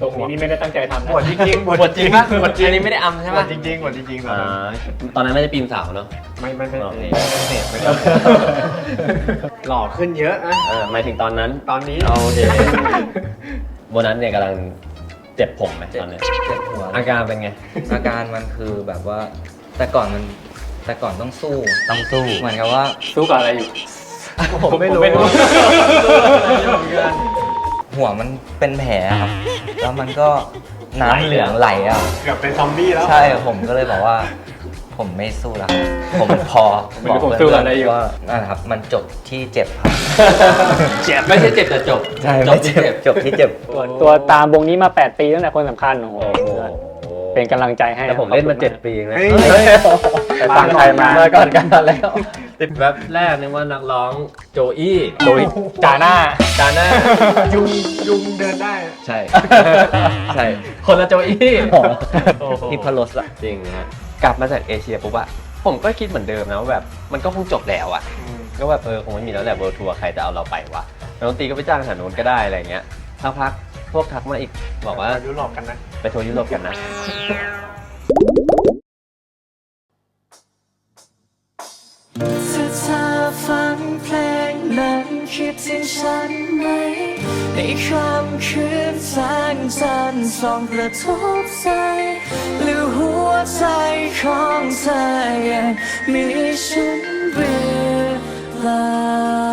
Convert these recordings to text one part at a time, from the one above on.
ตรงนี้นี่ไม่ได้ตั้งใจทำนะบวชจริงๆบทจริงปะบทจริงอันนี้ไม่ได้อำใช่บวปะชจริงๆบวชจริงๆตอนอ่านั้นตอนนั้นไม่ได้ปีนเสาเนาะ ไม่ไม่ไม่โอเคไม่ไม่ไม่หล่อขึ้นเยอะนะเออหมายถึงตอนนั้นตอนนี้โอเคโบนัสเนี่ยกำลังเจ็บผมไหมตอนเนี้ยเจ็บหัวอาการเป็นไง อาการมันคือแบบว่า แต่ก่อนมันแต่ก่อนต้องสู้ต้องสู้เหมือนกับว่า สู้กับอะไรอยู่ ผมไม่รู้ไม่รู้ หัวมันเป็นแผลครับ แล้วมันก็น้ำเหลืองไหลอะ เกือบเป็นซอมบี้แล้ว ใช่ผมก็เลยบอกว่า ผมไม่สู้แล้วครับผมพอไม่รู้ผมสู้กับอะไรอยู่ ว่านั่นแหละครับ มันจบที่เจ็บครับเจ็บไม่ใช่เจ็บแต่จบใช่จไม่บที่เจ็บเจ็บ จบที่เจ็บตัวตัวตามวงนี้มา 8 ปีตั้งแต่คนสำคัญโอ้โหโอ้โห เป็นกำลังใจให้แต่ผมเล่นมาเจ็ดปีเองนะเฮ้ย แต่ฟังใครมามาก่อนกันแล้วติดแว็บแรกนึกว่านักร้องโจอี้โดยจาหน้าจาน่ายุงยุงเดินได้ ใช่ ใช่ คนละโจอี้โอ้โหนี่พะโลสอะจริงนะฮะกลับมาจากเอเชียปุ๊บอะผมก็คิดเหมือนเดิมนะว่าแบบมันก็คงจบแล้วอะก็แบบเออคงไม่มีแล้วแหละเวิร์ทัวร์ใครจะเอาเราไปวะนักดนตรีก็ไปจ้างสถานนู้นก็ได้อะไรเงี้ย สักพักพวกทักมาอีก บอกว่ายุโรปกันนะ ไปทัวร์ยุโรปกันนะ ถ้าเธอฟังเพลงนั้นคิดถึงฉันไหม ในค่ำคืนแสงจันทร์ส่องกระทบใจหรือหัวใจของเธอยังมีฉันหรือเปล่า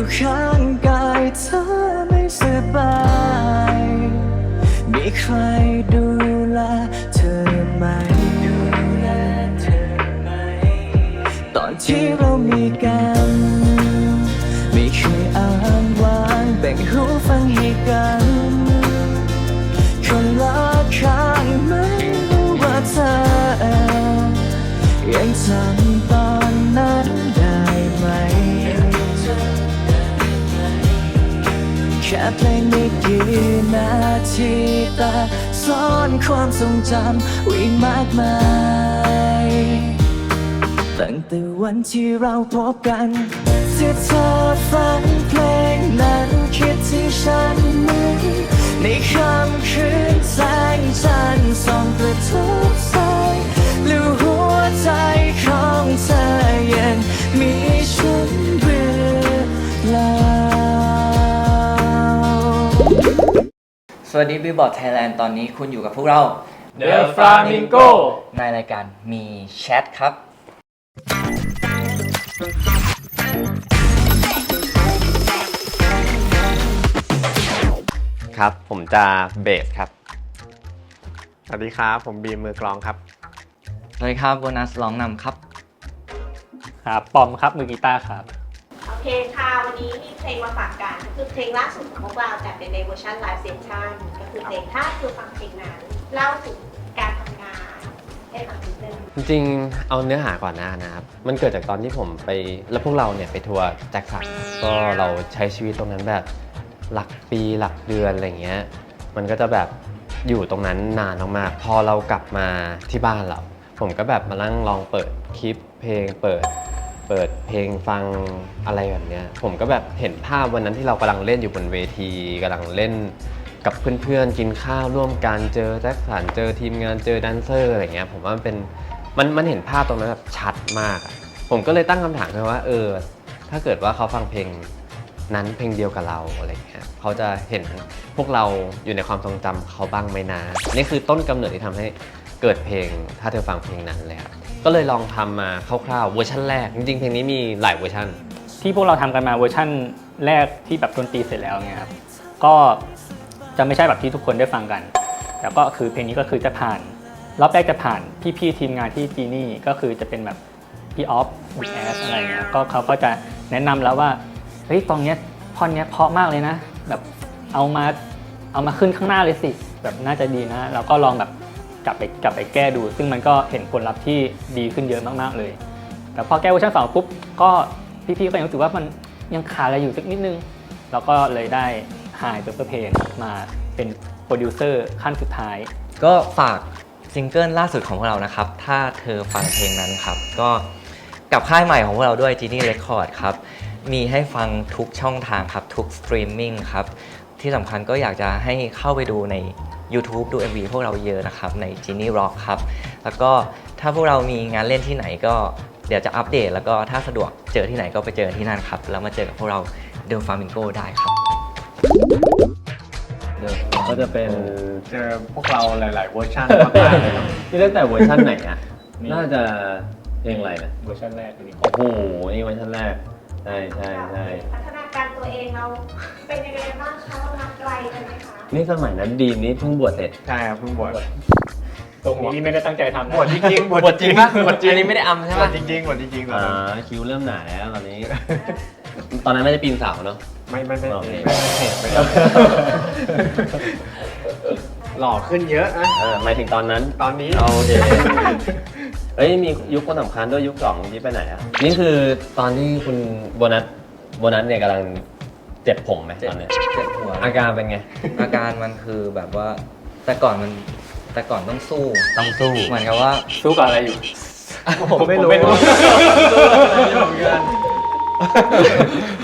อยู่ข้างกายเธอไม่สบายมีใครดูแลเธอไหมดูแลเธอไหม ตอนที่เรามีกัน ไม่เคยอ้างว้างแบ่งหูฟังให้กัน คนละข้างไม่รู้ว่าเธอยังจำตอนนั้นได้ไหม ค่เพลงไม่กี่นาทีแต่ซ่อนความทรงจำไว้มากมาย ตั้งแต่วันที่เราพบกันที่เธอฟังเพลงนั้นคิดที่ฉันไหมในคำคืนแสงจันทร์ส่อง วัสดีบิ b บอร์ดไทยแลนด์ตอนนี้คุณอยู่กับพวกเรา The Flamingo ในรายการมีแชทครับ ครับ ผมจะเบสครับ สวัสดีครับ ผมบีมมือกลองครับ สวัสดีครับโบนัสร้องนำครับ ครับปอมครับมือกีตาร์ครับ โอเคค่ะวันนี้มีเพลงมาฝากกันคือเพลงล่าสุดของพวกเราแต่เป็นในเวอร์ชันไลฟ์เซสชั่นก็คือเพลงถ้าคือฟังเพลงนั้นเล่าถึงการทำงานให้ฟังนิดนึงจริงๆ เอาเนื้อหาก่อนหน้านะครับ มันเกิดจากตอนที่ผมไป แล้วพวกเราเนี่ยไปทัวร์แจ็คสันก็เราใช้ชีวิตตรงนั้นแบบหลักปีหลักเดือนอะไรเงี้ย มันก็จะแบบอยู่ตรงนั้นนานมากๆ พอเรากลับมาที่บ้านเรา ผมก็แบบมานั่งลองเปิดคลิปเพลงเปิด เปิดเพลงฟังอะไรแบบเนี้ยผมก็แบบเห็นภาพวันนั้นที่เรากำลังเล่นอยู่บนเวทีกำลังเล่นกับเพื่อนๆกินข้าวร่วมกันเจอแจ็คสันเจอทีมงานเจอแดนเซอร์อะไรเงี้ยผมว่ามันเป็นมันมันเห็นภาพตรงนั้นแบบชัดมากอะผมก็เลยตั้งคำถามขึ้นมาว่า เออ ถ้าเกิดว่าเขาฟังเพลงนั้นเพลงเดียวกับเราอะไรเงี้ยเขาจะเห็นพวกเราอยู่ในความทรงจำเขาบ้างไหมนะนี่คือต้นกำเนิดที่ทำให้เกิดเพลงถ้าเธอฟังเพลงนั้นเลยครับ ก็เลยลองทำมาคร่าวๆเวอร์ชันแรก จริงๆเพลงนี้มีหลายเวอร์ชันที่พวกเราทำกันมาเวอร์ชั่นแรกที่แบบดนตรีเสร็จแล้วเนี่ยครับก็จะไม่ใช่แบบที่ทุกคนได้ฟังกัน แต่ก็คือเพลงนี้ก็คือจะผ่านรอบแรกจะผ่านพี่ๆทีมงานที่จีนี่ก็คือจะเป็นแบบพี่ออฟบิ๊กแอสอะไรเงี้ยก็เขาก็จะแนะนำแล้วว่าเฮ้ยตรงเนี้ยท่อนเนี้ยเพราะมากเลยนะ แบบเอามาเอามาขึ้นข้างหน้าเลยสิ แบบน่าจะดีนะ แล้วก็ลองแบบ กลับไปกลับไปแก้ดู ซึ่งมันก็เห็นผลลัพธ์ที่ดีขึ้นเยอะมากๆเลย แต่พอแก้เวอร์ชันสองปุ๊บก็พี่ๆก็ยังรู้สึกว่ามันยังขาดอะไรอยู่สักนิดนึง แล้วก็เลยได้ High Pepper Pain มาเป็นโปรดิวเซอร์ขั้นสุดท้าย ก็ฝากซิงเกิลล่าสุดของพวกเรานะครับ ถ้าเธอฟังเพลงนั้นครับ ก็กับค่ายใหม่ของพวกเราด้วย Genie Record ครับ มีให้ฟังทุกช่องทางครับ ทุกสตรีมมิ่งครับ ที่สำคัญก็อยากจะให้เข้าไปดูใน YouTube ดู MV พวกเราเยอะนะครับใน Genie Rock ครับ แล้วก็ถ้าพวกเรามีงานเล่นที่ไหนก็เดี๋ยวจะอัปเดต แล้วก็ถ้าสะดวกเจอที่ไหนก็ไปเจอที่นั่นครับ แล้วมาเจอกับพวกเราเดลฟามิงโกได้ครับเดี๋ยวก็จะเป็นเจอพวกเราหลาย ๆ เวอร์ชันมากๆเลยครับนี่ตั้งแต่เวอร์ชันไหนอะนี่น่าจะเพลงอะไรนะเวอร์ชันแรกนี้โอ้โห นี่เวอร์ชันแรก ใช่ใช่ใช่ พัฒนา การตัวเองเราเป็นยังไงบ้างคะเรามาไกลกันไหมคะนี่สมัยนั้นดีมนี่เพิ่งบวชเสร็จ ใช่ครับเพิ่งบวชตรงนี้ไม่ได้ตั้งใจทำนะบวชจริงๆบวชบวชจริงปะบวชจริงอันนี้ไม่ได้อำใช่บวปะชจริงๆบวชจริงๆตอนอ่านั้นคิวเริ่มหนาแล้วตอนนี้ ตอนนั้นไม่ได้ปีนเสาเนาะ ไม่ไม่ไม่โอเค ไม่ไม่ไม่ไม่หล่อขึ้นเยอะนะเออหมายถึงตอนนั้นตอนนี้โอเคเอ้ยมียุคคนสำคัญด้วยยุคสองที่ไปไหนอะนี่คือตอนที่คุณโบนัส โบนัสเนี่ยกำลังเจ็บผมไหมตอนเนี้ยเจ็บหัว อาการเป็นไง อาการมันคือแบบว่า แต่ก่อนมันแต่ก่อนต้องสู้ ต้องสู้เหมือนกับว่า สู้กับอะไรอยู่ ผมไม่รู้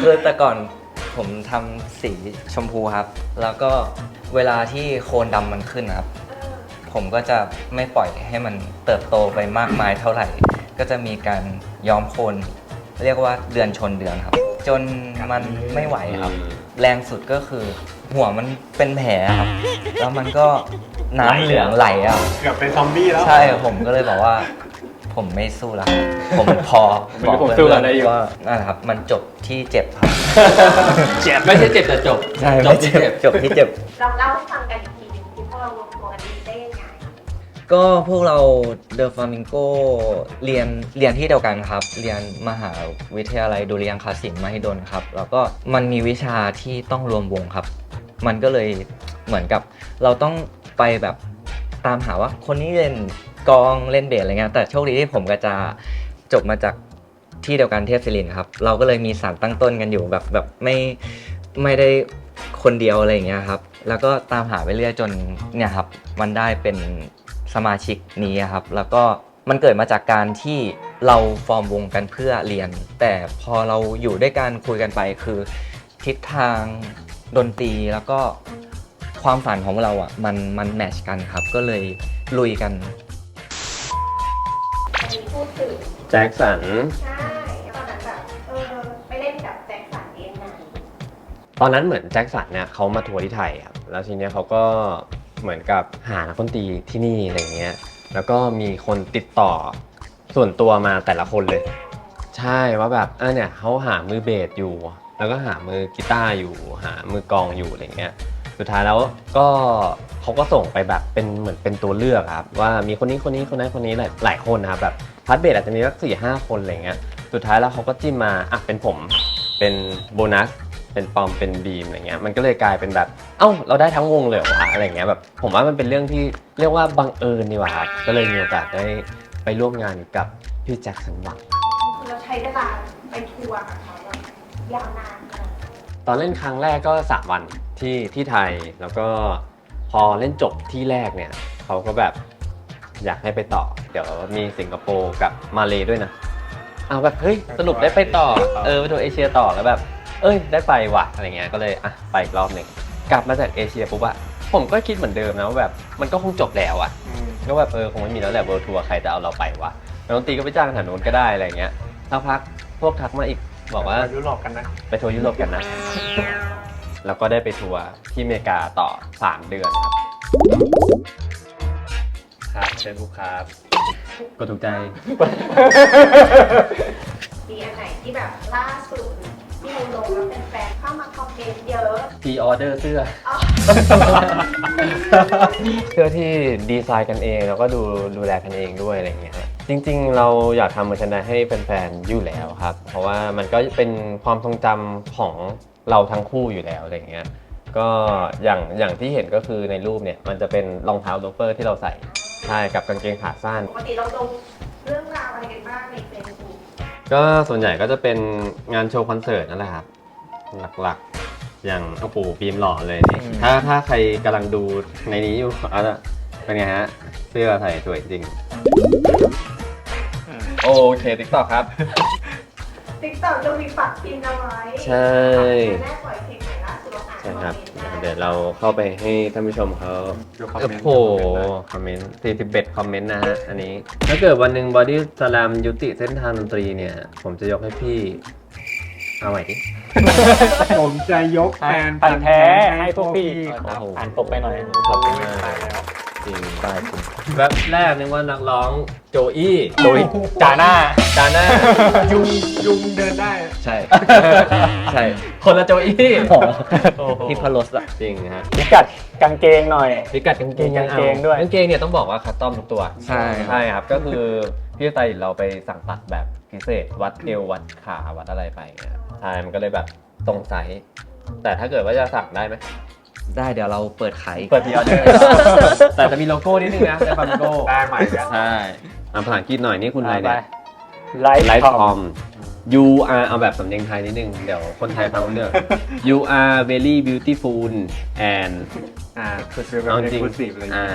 คือแต่ก่อนผมทำสีชมพูครับ แล้วก็เวลาที่โคนดำมันขึ้นนะครับ ผมก็จะไม่ปล่อยให้มันเติบโตไปมากมายเท่าไหร่ ก็จะมีการย้อมโคน เรียกว่าเดือนชนเดือนครับ จนมันไม่ไหวครับ แรงสุดก็คือ หัวมันเป็นแผลครับ แล้วมันก็น้ำเหลืองไหลอะ เกือบเป็นซอมบี้แล้ว ใช่ผมก็เลยบอกว่า ผมไม่สู้แล้วครับผมพอไม่รู้ผมสู้กับอะไรอยู่ ว่านั่นแหละครับ มันจบที่เจ็บครับเจ็บไม่ใช่เจ็บแต่จบใช่จไม่บที่เจ็เจ็บบจบที่เจ็บ ลองเล่าให้ฟังกันอีกทีหนึงที่พวกเรารวมตัวกันได้ยังไง ก็พวกเราเดอะฟามิงโกเรียนเรียนที่เดียวกันครับ เรียนมหาวิทยาลัยดุริยางคศิลป์มหิดลครับ แล้วก็มันมีวิชาที่ต้องรวมวงครับ มันก็เลยเหมือนกับเราต้องไปแบบตามหาว่าคนนี้เล่นกองเล่นเบสอะไรเงี้ยแต่โชคดีที่ผมกับจาจบมาจากที่เดียวกันเทพศิรินทร์ครับ เราก็เลยมีสารตั้งต้นกันอยู่แบบแบบไม่ไม่ได้คนเดียวอะไรอย่างเงี้ยครับ แล้วก็ตามหาไปเรื่อยจนเนี่ยครับ มันได้เป็น สมาชิกนี้ครับ แล้วก็มันเกิดมาจากการที่เราฟอร์มวงกันเพื่อเรียน แต่พอเราอยู่ด้วยกันคุยกันไปคือ ทิศทางดนตรีแล้วก็ความฝันของเราอะมันมันแมทชกันครับ ก็เลยลุยกันอันนี้พูดถึงแจ็คสัน ใช่ตอนนั้นแบบเออไปเล่นกับแจ็คสันเองไงตอนนั้นเหมือนแจ็คสันเนี่ยเขามาทัวร์ที่ไทยครับ แล้วทีเนี้ยเขาก็ เหมือนกับหานักดนตรีที่นี่อะไรเงี้ย แล้วก็มีคนติดต่อส่วนตัวมาแต่ละคนเลย ใช่ว่าแบบเออเนี่ยเขาหามือเบสอยู่ แล้วก็หามือกีตาร์อยู่ หามือกลองอยู่อะไรเงี้ยสุดท้ายแล้วก็เขาก็ส่งไปแบบเป็นเหมือนเป็นตัวเลือกครับ ว่ามีคนนี้คนนี้คนนั้นคนนี้หลายหลายคนนะครับแบบพาร์ทเบสอาจจะมีสักสี่ห้าคนอะไรเงี้ยสุดท้ายแล้วเขาก็จิ้มมาอะเป็นผม เป็นโบนัสเป็นปอมเป็นบีมอะไรเงี้ยมันก็เลยกลายเป็นแบบ เอ้าเราได้ทั้งวงเลยเหรอวะอะไรเงี้ยแบบผมว่ามันเป็นเรื่องที่เรียกว่าบังเอิญดีกว่าครับก็เลยมีโอกาสได้ไปร่วมงานกับพี่แจ็คสันหวัง เราใช้เวลาไปทัวร์กับเขาแบบยาวนานขนาดไหนตอนเล่นครั้งแรกก็3วันที่ที่ไทยแล้วก็พอเล่นจบที่แรกเนี่ยเขาก็แบบอยากให้ไปต่อ เดี๋ยวมีสิงคโปร์กับมาเลด้วยนะ เอาแบบเฮ้ยสรุปได้ไปต่อ เออไปทัวร์เอเชียต่อแล้วแบบ เอ้ยได้ไปว่ะอะไรเงี้ยก็เลยอะไปอีกรอบหนึ่งกลับมาจากเอเชียปุ๊บอะผมก็คิดเหมือนเดิมนะว่าแบบมันก็คงจบแล้วอะก็แบบเออคงไม่มีแล้วแหละเวิร์ทัวร์ใครจะเอาเราไปวะนักดนตรีก็ไปจ้างแถวนู้นก็ได้อะไรเงี้ยสักพักพวกทักมาอีกบอกว่ายุโรปกันนะไปทัวร์ยุโรปกันนะแล้วก็ได้ไปทัวร์ที่อเมริกาต่อ 3 เดือนครับ ครับเฟซบุ๊กครับ ก็ถูกใจ มีอันไหนที่แบบล่าสุดที่เราลงแล้วเป็นแฟนเข้ามาคอมเมนต์เยอะพีออเดอร์เสื้ออ๋อเสื้อที่ดีไซน์กันเองแล้วก็ดูดูแลกันเองด้วยอะไรอย่างเงี้ยฮะจริงๆ เราอยากทำเมอร์ชนดให้แฟนๆอยู่แล้วครับ เพราะว่ามันก็เป็นความทรงจำของเราทั้งคู่อยู่แล้วอะไรอย่างเงี้ยก็อย่างอย่างที่เห็นก็คือในรูปเนี่ยมันจะเป็นรองเท้าโลเฟอร์ที่เราใส่ ใช่กับกางเกงขาสั้น ปกติเราลงเรื่องราวอะไรกันบ้างในเฟซบุ๊กก็ส่วนใหญ่ก็จะเป็นงานโชว์คอนเสิร์ตนั่นแหละครับ หลักๆ อย่างโอ้โหฟิล์มหล่อเลยนี่ถ้าถ้าใครกำลังดูในนี้อยู่อาจจะเป็นไงฮะ เสื้อใส่สวยจริง โอเคติ๊กต็อกครับ ติ๊กต็อกจะมีปักพิมพ์เอาไว้ใช่ แม่ปล่อยเพลงใหม่ล่าสุดเราอ่านใช่ครับคอมมนต์ได้ เดี๋ยวเราเข้าไปให้ท่านผู้ชมเขาดูคอมโอ้เมนต์โหคอมเมนต์41 คอมเมนต์นะฮะ อันนี้ ถ้าเกิดวันหนึ่งบอดี้ส a ลมยุติเส้นทางดนตรีเนี่ย ผมจะยกให้พี่ เอาใหม่ดิ ผมจะยกแฟนปันแท้ให้พวกพี่ครับอ่านปกไปหน่อยขอบคุณมากจริงตายจริงแวบแรกนึกว่านักร้องโจอี้โดยจาหน้า จาน่ายุงยุงเดินได้ใช่ ใช่ คนละโจอี้ที่พารสอะจริงฮะพิกัดกางเกงหน่อย พิกัดกางเกงยังเอากางเกงด้วย กางเกงเนี่ยต้องบอกว่าคัสตอมทุกตัว ใช่ครับ ใช่ครับ ก็คือพี่ไตเราไปสั่งตัดแบบพิเศษ วัดเอววัดขาวัดอะไรไปเงี้ยใช่มันก็เลยแบบตรงไซส์แต่ถ้าเกิดว่าจะสั่งได้ไหมได้เดี๋ยวเราเปิดขายเปิดพีออเดอร์แต่จะมีโลโก้นิดนึงนะในฟาร์มโก้ได้ใหม่แล้วใช่อ่านภาษาอังกฤษหน่อยนี่คุณอะไรเนี่ย ไลฟ์ไลฟ์คคออมม you are เอาแบบสำเนียงไทยนิดนึง เดี๋ยวคนไทยฟังไม่เรื่อง you are very beautiful and อ่าคือซื้อแบบเอาจเอ็กริงซ์คลูซีฟเลยอ่า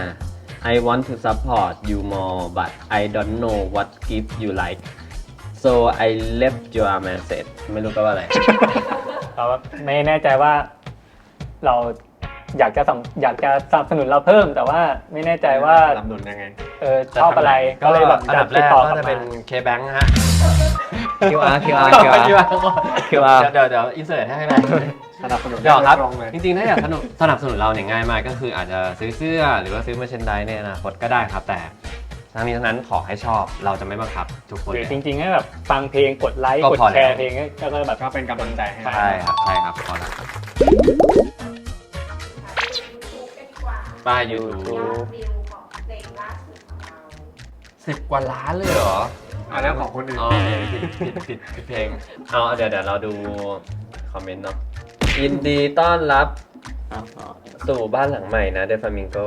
I want to support you more but I don't know what gift you like so I left your message ไม่รู้ก็ว่าอะไร เราไม่แน่ใจว่าเรา อยากจะสำอยากจะสนับสนุนเราเพิ่ม แต่ว่าไม่แน่ใจว่าลำหนุนยังไงเออชอบอะไรก็เลยแบบอันดับแรติดกต่อก็กลับจะมาเป็น K-Bank ฮะ QR QR QR QR QR เดี๋ยวเดี๋ยวอินเสิร์ตให้ไหมสนับสนุนเดี๋ยวครับตรงเลยจริงๆ ถ้าอยากสนุกสนับสนุนเราเนี่ยง่ายมากก็คืออาจจะซื้อเสื้อหรือว่าซื้อมาเชนไดในอนาคตก็ได้ครับ แต่ทั้งนี้ทั้งนั้นขอให้ชอบเราจะไม่บังคับทุกคนหรือเลยจริงๆให้แบบฟังเพลงกดไลค์ก็กดพอแชแล้วร์เพลงก็ก็แบบ ก็เป็นกำลังใจให้ ใช่ครับ ใช่ครับพอแล้ว ป้ายยูทูยอบดวิวของเพลงล่าสุดของเราสิบกว่าล้านเลยเหรออันนั้นของคนอื่น อ๋อผิดผิดผิดผิดเพลงเอาเดี๋ยวเดี๋ยวเราดูคอมเมนต์เนาะยินดีต้อนรับอ๋ออ๋อสู่บ้านหลังใหม่นะเดฟามิงโก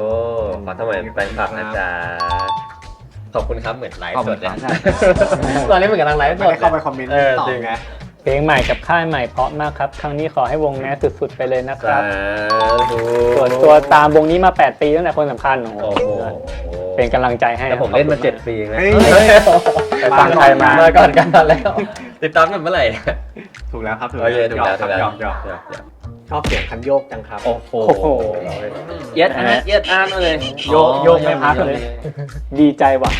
ขอทำไมแฟนคลับนะจ๊ะขอบคุณครับเหมือนไลฟ์สดเลยขอบคุณครับ ตอนนี้เหมือนกำลังไลฟ์สไม่ดได้เข้าไปคอมเมนต์เออตอบจริงไง เพลงใหม่กับค่ายใหม่เพราะมากครับ ครั้งนี้ขอให้วงแมสสุดๆไปเลยนะคสารับธุส่วนตัวตามวงนี้มา 8 ปีตั้งแต่คนสำคัญโอ้โหโอ้โหเป็นกำลังใจให้แต่ผมเล่นมาเจ็ดปีเองนะเฮ้ยไปฟังใครมามาก่อนกันแล้ว ติดตามกันเมื่อไหร่ ถูกแล้วครับ ถูกโอเคถูกแล้วถูกแล้วยอมยอมหยอกหยอกชอบเสียงคันโยกจังครับ โอ้โหโอ้โหเย็ดอาร์ตเย็ดอาร์ตมาเลย โยกโยกไม่พักเลย ดีใจว่ะ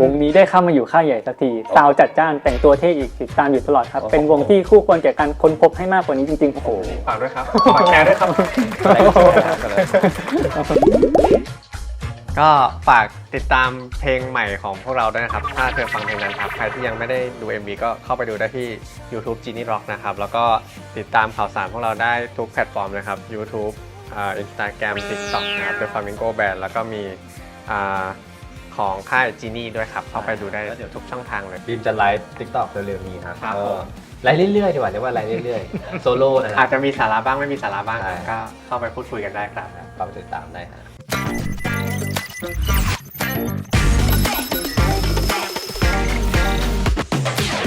วงนี้ได้เข้ามาอยู่ค่ายใหญ่สักทีซาวจัดจ้านแต่งตัวเท่อีกติดตามอยู่ตลอดครับ เป็นวงที่คู่ควรแก่การค้นพบให้มากกว่านี้จริงๆโอ้โหฝากด้วยครับฝากแชร์ด้วยครับก็ฝากติดตามเพลงใหม่ของพวกเราด้วยนะครับ ถ้าเธอฟังเพลงนั้นครับ ใครที่ยังไม่ได้ดู MV ก็เข้าไปดูได้ที่ YouTube Genie Rock นะครับ แล้วก็ติดตามข่าวสารพวกเราได้ทุกแพลตฟอร์มเลยครับ YouTube อ่า Instagram TikTok นะครับ The Flamingo Band แล้วก็มีอ่า ของค่าย Genie ด้วยครับ เข้าไปดูได้ทุกช่องทางเลย บีมจะไลฟ์ติ๊กต็อกเร็วๆนี้ครับครับก็ผมไลฟ์เรื่อยๆดีกว่าเรียกว่าไลฟ์เรื่อยๆ โซโล่นะคอารับจจะมีสาระบ้างไม่มีสาระบ้างใช่ ก็เข้าไปพูดคุยกันได้ครับ ฝากไปติดตามได้ฮะ